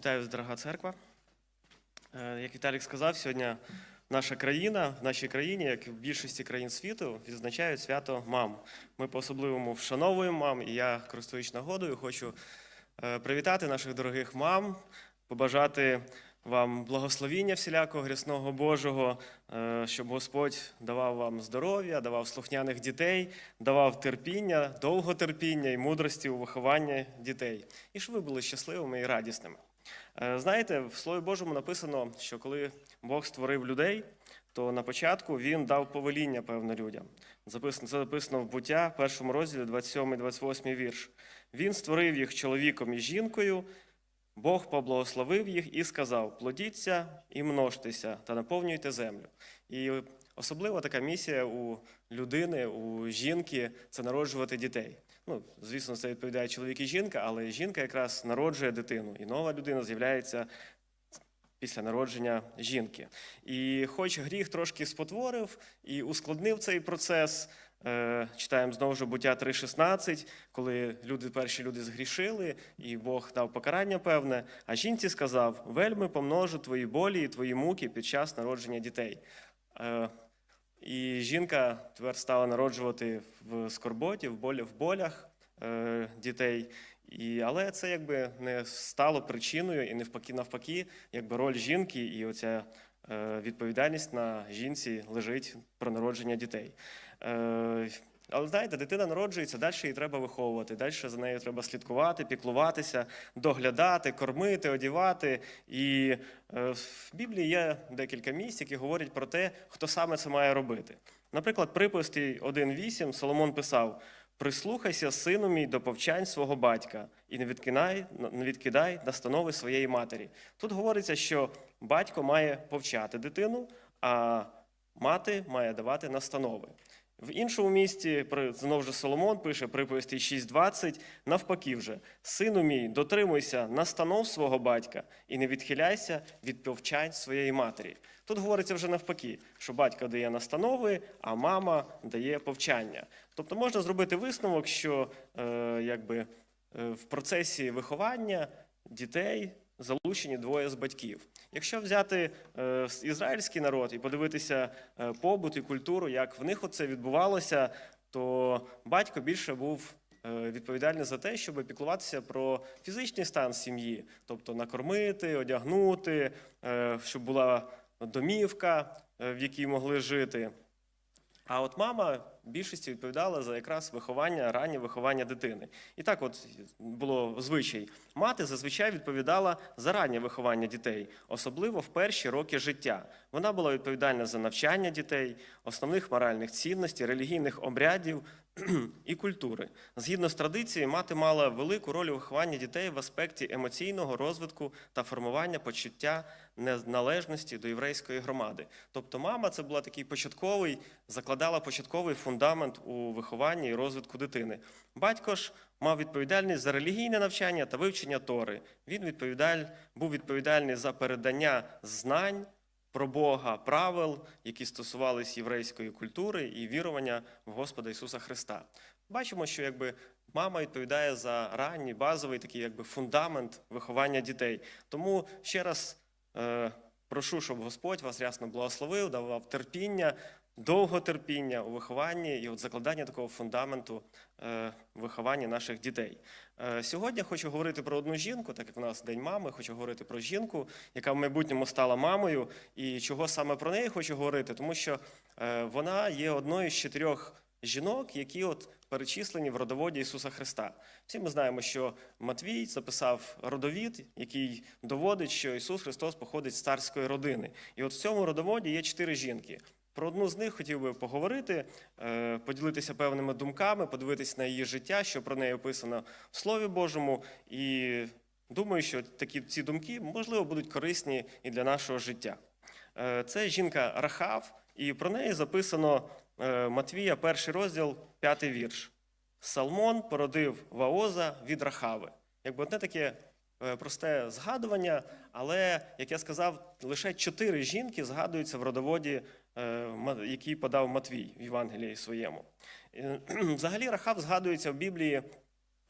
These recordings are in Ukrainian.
Вітаю, дорога церква. Е, Як Віталік сказав, сьогодні наша країна, в нашій країні, як і в більшості країн світу, відзначають свято мам. Ми по-особливому вшановуємо мам, і я, користуючись нагодою, хочу е, привітати наших дорогих мам, побажати вам благословіння всілякого грісного Божого, е, щоб Господь давав вам здоров'я, давав слухняних дітей, давав терпіння, довготерпіння і мудрості у вихованні дітей, і щоб ви були щасливими і радісними. Е, Знаєте, в Слові Божому написано, що коли Бог створив людей, то на початку він дав повеління певне людям. Записано, це записано в буття, першому розділі, 27 28 вірш. Він створив їх чоловіком і жінкою, Бог поблагословив їх і сказав: плодіться і множтеся та наповнюйте землю. І особлива така місія у людини, у жінки це народжувати дітей. Ну, звісно, це відповідає чоловік і жінка, але жінка якраз народжує дитину, і нова людина з'являється після народження жінки. І хоч гріх трошки спотворив і ускладнив цей процес. е, Читаємо знову ж буття 3.16, коли люди, перші люди згрішили, і Бог дав покарання певне. А жінці сказав: вельми помножу твої болі і твої муки під час народження дітей. І жінка тепер стала народжувати в скорботі, в болі, в болях е, дітей. І, але це якби не стало причиною і навпаки, навпаки, якби роль жінки і оця е, відповідальність на жінці лежить про народження дітей. Е, але знаєте, дитина народжується, далі її треба виховувати, далі за нею треба слідкувати, піклуватися, доглядати, кормити, одівати. І е, в Біблії є декілька місць, які говорять про те, хто саме це має робити. Наприклад, приписті 1.8 Соломон писав: Прислухайся, сину мій, до повчань свого батька, і не відкидай, не відкидай настанови своєї матері. Тут говориться, що батько має повчати дитину, а мати має давати настанови. В іншому місті знову ж Соломон пише приповісті 6.20, навпаки вже, сину мій, дотримуйся настанов свого батька і не відхиляйся від повчань своєї матері. Тут говориться вже навпаки, що батько дає настанови, а мама дає повчання. Тобто можна зробити висновок, що е, якби, е, в процесі виховання дітей залучені двоє з батьків. Якщо взяти е, ізраїльський народ і подивитися е, побут і культуру, як в них оце відбувалося, то батько більше був е, відповідальний за те, щоб піклуватися про фізичний стан сім'ї, тобто накормити, одягнути, щоб була домівка, в якій могли жити. А от мама більшості відповідала за якраз виховання, раннє виховання дитини. І так, от було звичай. Мати зазвичай відповідала за раннє виховання дітей, особливо в перші роки життя. Вона була відповідальна за навчання дітей, основних моральних цінностей, релігійних обрядів і культури. Згідно з традицією, мати мала велику роль у вихованні дітей в аспекті емоційного розвитку та формування почуття належності до єврейської громади. Тобто, мама це була такий початковий, закладала початковий фундамент у вихованні і розвитку дитини. Батько ж мав відповідальність за релігійне навчання та вивчення Тори. Він відповідаль, був відповідальний за передання знань про Бога, правил, які стосувались єврейської культури і вірування в Господа Ісуса Христа. Бачимо, що якби мама відповідає за ранній базовий такий якби фундамент виховання дітей. Тому ще раз е, прошу, щоб Господь вас рясно благословив, давав терпіння, довготерпіння у вихованні і от закладання такого фундаменту е, виховання наших дітей. Е, Сьогодні хочу говорити про одну жінку, так як у нас День мами, хочу говорити про жінку, яка в майбутньому стала мамою. І чого саме про неї хочу говорити, тому що е, вона є одною з чотирьох жінок, які от перечислені в родоводі Ісуса Христа. Всі ми знаємо, що Матвій записав родовід, який доводить, що Ісус Христос походить з царської родини. І от в цьому родоводі є чотири жінки. Про одну з них хотів би поговорити, е, поділитися певними думками, подивитися на її життя, що про неї описано в Слові Божому. І думаю, що такі ці думки можливо будуть корисні і для нашого життя. Е, Це жінка Рахав, і про неї записано е, Матвія, перший розділ, п'ятий вірш. Салмон породив Ваоза від Рахави. Якби одне таке просте згадування, але, як я сказав, лише чотири жінки згадуються в родоводі, який подав Матвій в Євангелії своєму. Е, Взагалі, Рахав згадується в Біблії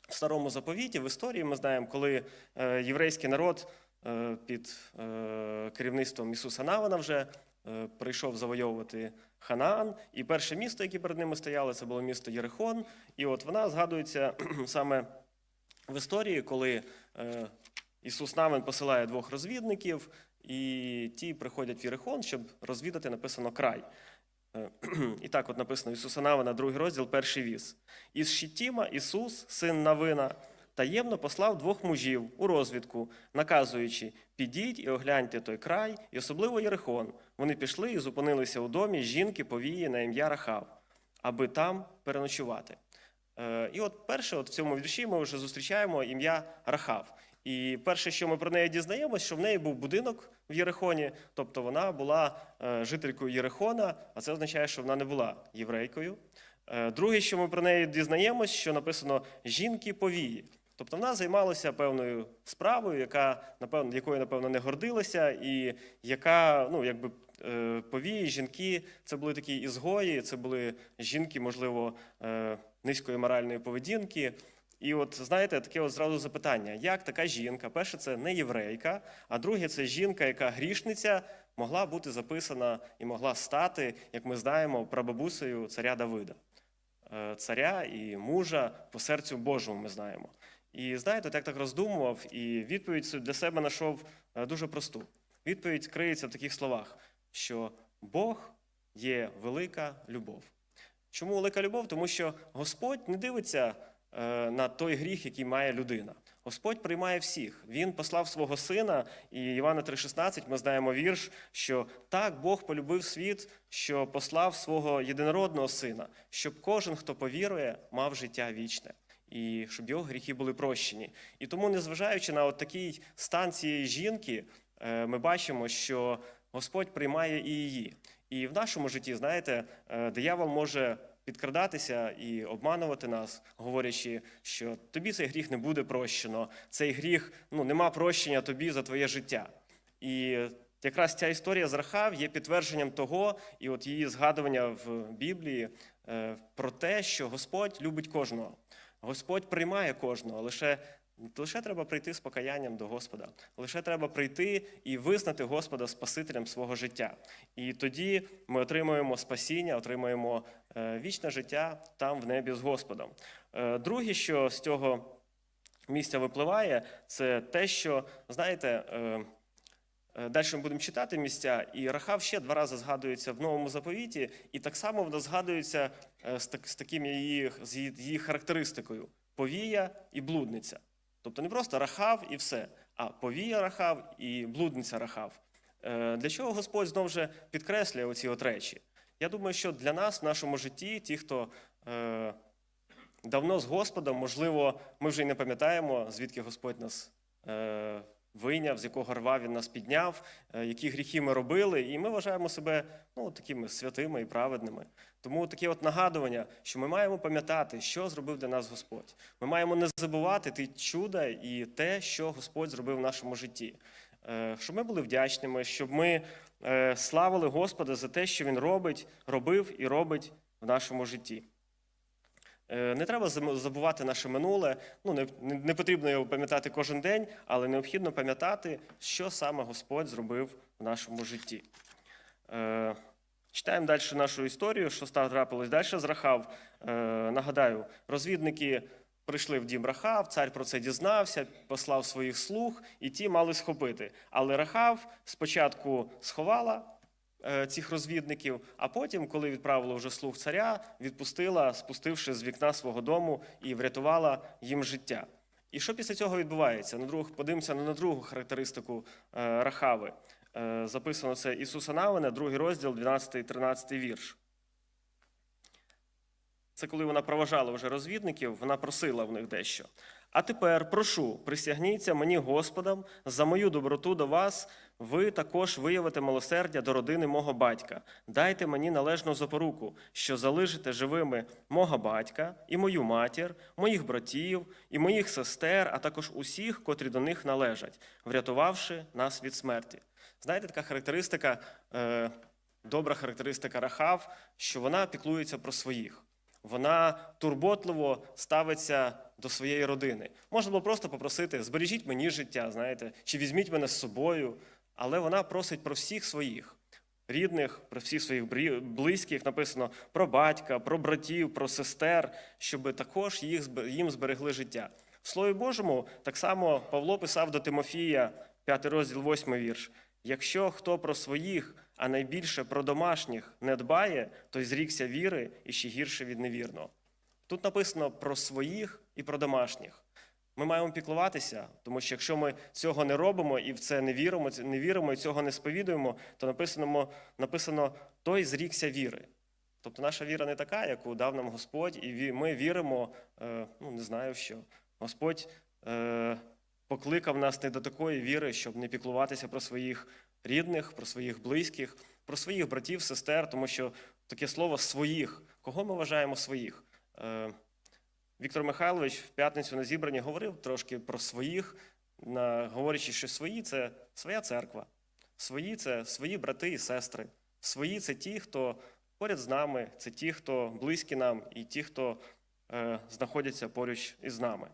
в старому заповіті, в історії ми знаємо, коли е, єврейський народ е, під е, керівництвом Ісуса Навина вже е, прийшов завойовувати Ханаан. І перше місто, яке перед ними стояло, це було місто Єрихон. І от вона згадується саме в історії, коли е, Ісус Навин посилає двох розвідників, і ті приходять в Єрихон, щоб розвідати, написано край. Е, І так от написано Ісуса Навина, другий розділ, перший віз. Із Шіттіма Ісус, син Навина, таємно послав двох мужів у розвідку, наказуючи: підіть і огляньте той край, і особливо Єрихон. Вони пішли і зупинилися у домі жінки повії на ім'я Рахав, аби там переночувати. Е, І от перше, от в цьому вірші ми вже зустрічаємо ім'я Рахав. І перше, що ми про неї дізнаємося, що в неї був будинок в Єрихоні, тобто вона була е, жителькою Єрихона, а це означає, що вона не була єврейкою. Е, Друге, що ми про неї дізнаємось, що написано жінки повії. Тобто вона займалася певною справою, яка напевно якою напевно не гордилася, і яка ну якби е, повії, жінки це були такі ізгої, це були жінки, можливо, низької моральної поведінки. І от знаєте, таке от зразу запитання: як така жінка? Перше, це не єврейка, а друге, це жінка, яка грішниця, могла бути записана і могла стати, як ми знаємо, прабабусею царя Давида, Е, царя і мужа по серцю Божому. Ми знаємо. І знаєте, от як так роздумував, і відповідь для себе знайшов е, дуже просту. Відповідь криється в таких словах, що Бог є велика любов. Чому велика любов? Тому що Господь не дивиться на той гріх, який має людина. Господь приймає всіх. Він послав свого сина, і Івана 3,16 ми знаємо вірш, що так Бог полюбив світ, що послав свого єдинородного сина, щоб кожен, хто повірує, мав життя вічне. І щоб його гріхи були прощені. І тому, незважаючи на от такий стан цієї жінки, е, ми бачимо, що Господь приймає і її. І в нашому житті, знаєте, е, диявол може підкрадатися і обманувати нас, говорячи, що тобі цей гріх не буде прощено, цей гріх ну нема прощення тобі за твоє життя. І якраз ця історія з Рахав є підтвердженням того, і от її згадування в Біблії е, про те, що Господь любить кожного. Господь приймає кожного, лише, лише треба прийти з покаянням до Господа. Лише треба прийти і визнати Господа Спасителем свого життя. І тоді ми отримуємо спасіння, отримуємо вічне життя там в небі з Господом. Е, Друге, що з цього місця випливає, це те, що, знаєте, е, Далі ми будемо читати місця, і Рахав ще два рази згадується в новому заповіті, і так само вона згадується е, з, так, з таким її, з її, характеристикою: повія і блудниця. Тобто не просто Рахав і все, а повія Рахав і блудниця Рахав. Е, Для чого Господь знову ж підкреслює оці от речі? Я думаю, що для нас в нашому житті, ті, хто е, давно з Господом, можливо, ми вже й не пам'ятаємо, звідки Господь нас. Е, вийняв, з якого рва він нас підняв, е, які гріхи ми робили, і ми вважаємо себе ну, такими святими і праведними. Тому таке от нагадування, що ми маємо пам'ятати, що зробив для нас Господь. Ми маємо не забувати ті чуда і те, що Господь зробив в нашому житті. Е, Щоб ми були вдячними, щоб ми славили Господа за те, що Він робить, робив і робить в нашому житті. Е, Не треба забувати наше минуле. Ну не, не потрібно його пам'ятати кожен день, але необхідно пам'ятати, що саме Господь зробив в нашому житті. Е, Читаємо далі нашу історію, що трапилось далі з Рахав. Е, Нагадаю, розвідники прийшли в дім Рахав, цар про це дізнався, послав своїх слуг, і ті мали схопити. Але Рахав спочатку сховала е, цих розвідників, а потім, коли відправила вже слуг царя, відпустила, спустивши з вікна свого дому і врятувала їм життя. І що після цього відбувається? На друг, подивимося на другу характеристику е, Рахави. Е, записано це Ісуса Навина, другий розділ, 12-13 вірш. Це коли вона проважала вже розвідників, вона просила в них дещо. А тепер прошу, присягніться мені Господом за мою доброту до вас. Ви також виявите милосердя до родини мого батька. Дайте мені належну запоруку, що залишите живими мого батька і мою матір, моїх братів і моїх сестер, а також усіх, котрі до них належать, врятувавши нас від смерті. Знаєте, така характеристика, е, добра характеристика Рахав, що вона піклується про своїх. Вона турботливо ставиться до своєї родини. Можна було просто попросити: збережіть мені життя, знаєте, чи візьміть мене з собою. Але вона просить про всіх своїх рідних, про всіх своїх близьких. Написано про батька, про братів, про сестер, щоб також їх їм зберегли життя. В Слові Божому так само Павло писав до Тимофія, 5 розділ, 8 вірш. Якщо хто про своїх, а найбільше про домашніх не дбає, той зрікся віри і ще гірше від невірного. Тут написано про своїх і про домашніх. Ми маємо піклуватися, тому що якщо ми цього не робимо і в це не віримо, не віримо і цього не сповідуємо, то написано, написано той зрікся віри. Тобто наша віра не така, яку дав нам Господь, і ми віримо, е, ну не знаю що. Господь е, покликав нас не до такої віри, щоб не піклуватися про своїх рідних, про своїх близьких, про своїх братів, сестер, тому що таке слово своїх. Кого ми вважаємо своїх? Е, Віктор Михайлович в п'ятницю на зібранні говорив трошки про своїх, говорячи, що свої це своя церква, свої це свої брати і сестри, свої це ті, хто поряд з нами, це ті, хто близькі нам, і ті, хто е, знаходяться поруч із нами.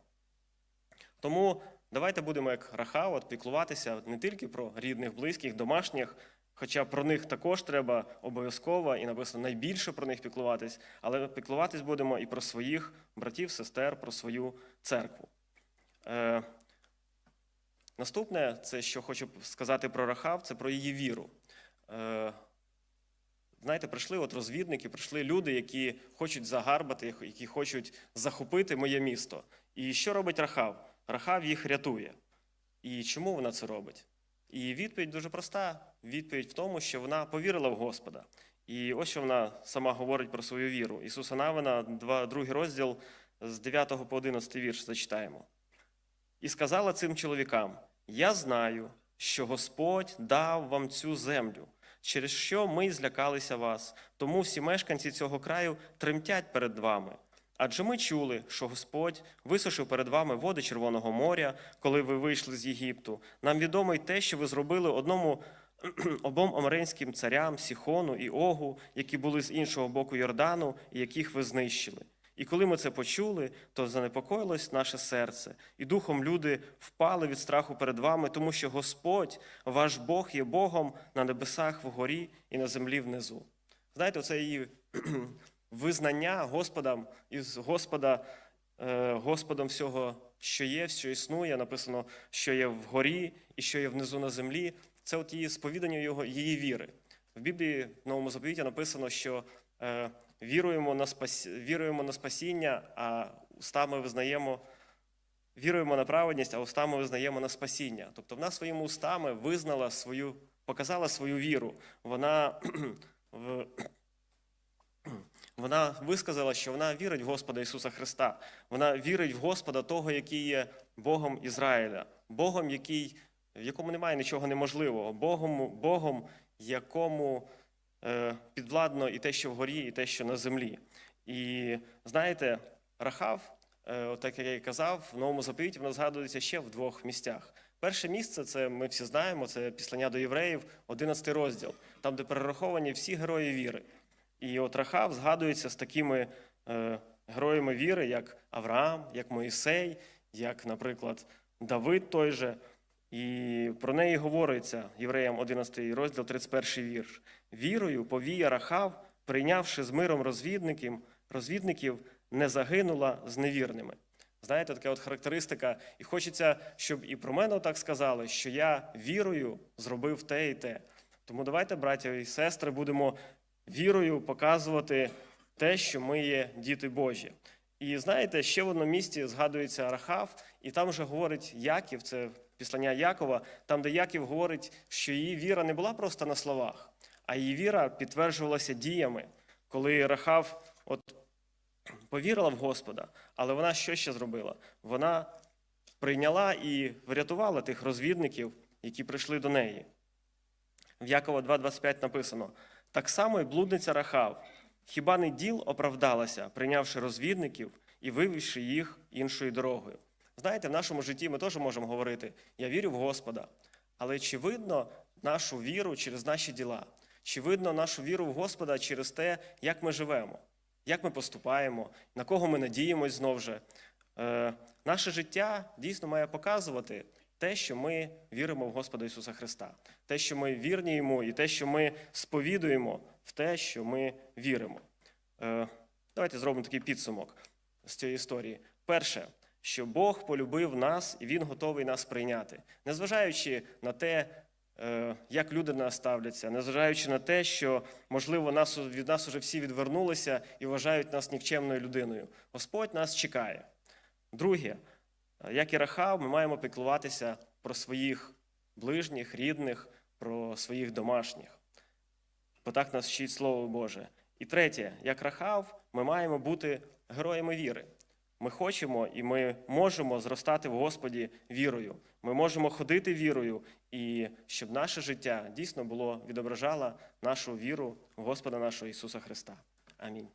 Тому давайте будемо як Рахав, от, піклуватися не тільки про рідних, близьких, домашніх, хоча про них також треба обов'язково і написано найбільше про них піклуватись, але піклуватись будемо і про своїх братів, сестер, про свою церкву. Е, наступне, це що хочу сказати про Рахав, це про її віру. Е, Знаєте, прийшли от розвідники, прийшли люди, які хочуть загарбати, які хочуть захопити моє місто. І що робить Рахав? Рахав їх рятує. І чому вона це робить? І відповідь дуже проста. Відповідь в тому, що вона повірила в Господа. І ось що вона сама говорить про свою віру. Ісуса Навина, два- другий розділ з 9 по 11 вірш зачитаємо. І сказала цим чоловікам: Я знаю, що Господь дав вам цю землю, через що ми злякалися вас, тому всі мешканці цього краю тремтять перед вами. Адже ми чули, що Господь висушив перед вами води Червоного моря, коли ви вийшли з Єгипту. Нам відомо й те, що ви зробили одному обом омаринським царям Сіхону і Огу, які були з іншого боку Йордану, і яких ви знищили. І коли ми це почули, то занепокоїлось наше серце, і духом люди впали від страху перед вами, тому що Господь, ваш Бог, є Богом на небесах вгорі і на землі внизу. Знаєте, це її визнання Господом із Господа, е, Господом всього, що є, що існує, написано, що є вгорі і що є внизу на землі. Це от її сповідання його, її віри. В Біблії в новому заповіті написано, що е, віруємо на спас... віруємо на спасіння, а устами визнаємо. Віруємо на праведність, а устами визнаємо на спасіння. Тобто вона своїми устами визнала свою, показала свою віру. Вона, в- вона висказала, що вона вірить в Господа Ісуса Христа. Вона вірить в Господа того, який є Богом Ізраїля, Богом, який, в якому немає нічого неможливого, Богом, Богом якому е, підвладно і те, що вгорі, і те, що на землі. І знаєте, Рахав, е, так як я і казав, в новому заповіті вона згадується ще в двох місцях. Перше місце це ми всі знаємо, це післання до євреїв, 11 розділ, там, де перераховані всі герої віри. І от Рахав згадується з такими е, героями віри, як Авраам, як Моїсей, як, наприклад, Давид той же. І про неї говориться євреям 11 розділ, 31 вірш. Вірою повія Рахав, прийнявши з миром розвідників, розвідників, не загинула з невірними. Знаєте, така от характеристика, і хочеться, щоб і про мене так сказали, що я вірою зробив те і те. Тому давайте, браття і сестри, будемо вірою показувати те, що ми є діти Божі. І знаєте, ще в одному місці згадується Рахав, і там вже говорить Яків, це післання Якова, там, де Яків говорить, що її віра не була просто на словах, а її віра підтверджувалася діями, коли Рахав от повірила в Господа, але вона що ще зробила? Вона прийняла і врятувала тих розвідників, які прийшли до неї. В Якова 2.25 написано: так само й блудниця Рахав, хіба не діл оправдалася, прийнявши розвідників і вивівши їх іншою дорогою. Знаєте, в нашому житті ми теж можемо говорити: я вірю в Господа. Але чи видно нашу віру через наші діла? Чи видно нашу віру в Господа через те, як ми живемо? як ми поступаємо, на кого ми надіємось знов же. Е, Наше життя дійсно має показувати те, що ми віримо в Господа Ісуса Христа, те, що ми вірні Йому, і те, що ми сповідуємо в те, що ми віримо. Е, Давайте зробимо такий підсумок з цієї історії. Перше, що Бог полюбив нас і Він готовий нас прийняти, незважаючи на те, е, як люди до нас ставляться, незважаючи на те, що, можливо, нас, від нас уже всі відвернулися і вважають нас нікчемною людиною. Господь нас чекає. Друге, як і Рахав, ми маємо піклуватися про своїх ближніх, рідних, про своїх домашніх. Бо так нас вчить Слово Боже. І третє, як Рахав, ми маємо бути героями віри. Ми хочемо і ми можемо зростати в Господі вірою. Ми можемо ходити вірою, і щоб наше життя дійсно було відображало нашу віру в Господа нашого Ісуса Христа. Амінь.